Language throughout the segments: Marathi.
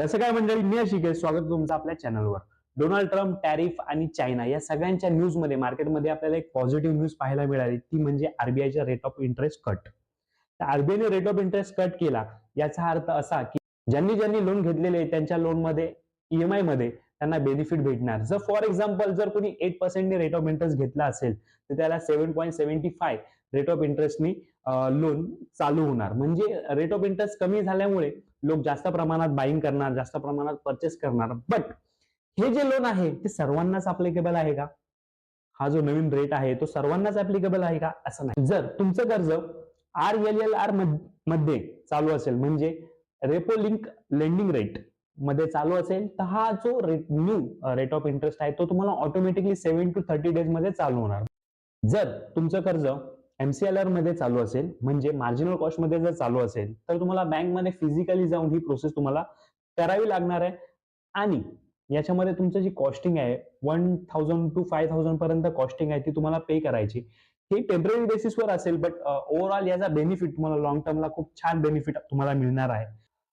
तसं काय मंडळी मी शिकेल स्वागत तुमचं आपल्या चॅनलवर डोनाल्ड ट्रम्प टॅरिफ आणि चायना या सगळ्यांच्या न्यूजमध्ये मार्केटमध्ये आपल्याला एक पॉझिटिव्ह न्यूज पाहायला मिळाली. ती म्हणजे आरबीआयच्या रेट ऑफ इंटरेस्ट कट तर आरबीआयने रेट ऑफ इंटरेस्ट कट केला. याचा अर्थ असा की ज्यांनी ज्यांनी लोन घेतलेले त्यांच्या लोनमध्ये ईएमआयमध्ये त्यांना बेनिफिट भेटणार. जर फॉर एक्झाम्पल जर कोणी एट पर्सेंटने रेट ऑफ इंटरेस्ट घेतला असेल तर त्याला seven point seventy five rate of इंटरेस्टनी loan चालू होणार. म्हणजे रेट ऑफ इंटरेस्ट कमी झाल्यामुळे लोक जास्त प्रमाणात बाईंग करणार जास्त प्रमाणात परचेस करणार. बट हे जे लोन आहे ते सर्वांनाच अप्लिकेबल आहे का? हा जो नवीन रेट आहे तो सर्वांनाच अप्लिकेबल आहे का? असं नाही. जर तुमचं कर्ज आर एल एल आरमध्ये चालू असेल म्हणजे रेपो लिंक लेंडिंग रेटमध्ये चालू असेल तर हा जो rate new rate of interest आहे तो तुम्हाला ऑटोमॅटिकली सेव्हन टू थर्टी डेजमध्ये चालू होणार. जर तुमचं कर्ज एमसीएलआरमध्ये चालू असेल म्हणजे मार्जिनल कॉस्टमध्ये जर चालू असेल तर तुम्हाला बँकमध्ये फिजिकली जाऊन ही प्रोसेस तुम्हाला करावी लागणार आहे. आणि याच्यामध्ये तुमचं जी कॉस्टिंग आहे one thousand to five thousand पर्यंत कॉस्टिंग आहे ती तुम्हाला पे करायची. हे टेंपररी बेसिसवर असेल बट ओव्हरऑल याचा बेनिफिट तुम्हाला लॉंग टर्मला खूप छान बेनिफिट तुम्हाला मिळणार आहे.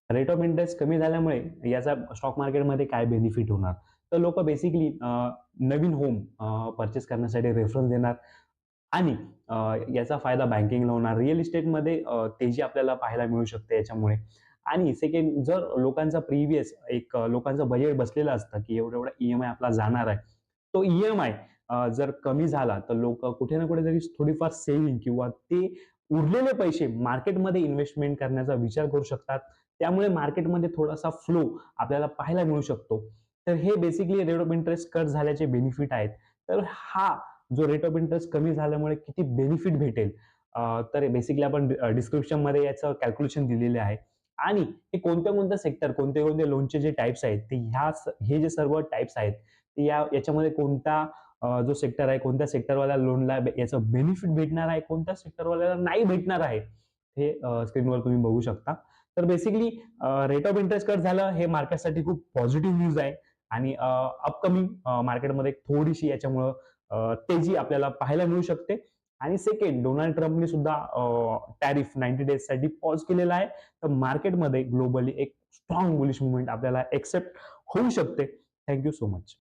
रेट ऑफ इंटरेस्ट कमी झाल्यामुळे याचा स्टॉक मार्केटमध्ये काय बेनिफिट होणार? तर लोक बेसिकली नवीन होम परचेस करण्यासाठी रेफरन्स देणार. आणि याचा फायदा बँकिंगला होणार. रिअल इस्टेटमध्ये तेजी आपल्याला पाहायला मिळू शकते याच्यामुळे. आणि सेकंड जर लोकांचा प्रिव्हियस एक लोकांचं बजेट बसलेलं असतं की एवढा एवढा ईएमआय आपला जाणार आहे तो ईएमआय जर कमी झाला तर लोक कुठे ना कुठे तरी थोडीफार सेव्हिंग किंवा ते उरलेले पैसे मार्केटमध्ये इन्व्हेस्टमेंट करण्याचा विचार करू शकतात. त्यामुळे मार्केटमध्ये थोडासा फ्लो आपल्याला पाहायला मिळू शकतो. तर हे basically rate of interest cut झाल्याचे बेनिफिट आहेत. तर हा जो रेट ऑफ इंटरेस्ट कमी झाल्यामुळे किती बेनिफिट भेटेल? तर बेसिकली आपण डिस्क्रिप्शनमध्ये याचं कॅल्क्युलेशन दिलेले आहे. आणि हे कोणत्या कोणत्या सेक्टर कोणते कोणते लोनचे जे टाइप्स आहेत ते ह्या हे जे सर्व टाइप्स आहेत ते या याच्यामध्ये कोणता जो सेक्टर आहे कोणत्या सेक्टरवाल्या लोनला याचं बेनिफिट भेटणार आहे कोणत्या सेक्टरवाल्याला नाही भेटणार आहे हे स्क्रीनवर तुम्ही बघू शकता. तर basically rate of interest cut झालं हे मार्केटसाठी खूप पॉझिटिव्ह न्यूज आहे. आणि अपकमिंग मार्केटमध्ये थोडीशी याच्यामुळं तेजी आपल्याला पाहायला मिळू शकते. आणि सेकंड डोनाल्ड ट्रम्पने सुद्धा टॅरिफ नाईन्टी डेजसाठी पॉज केलेला आहे. तर मार्केटमध्ये ग्लोबली एक स्ट्रॉंग बुलिश मुवमेंट आपल्याला एक्सेप्ट होऊ शकते. Thank you so much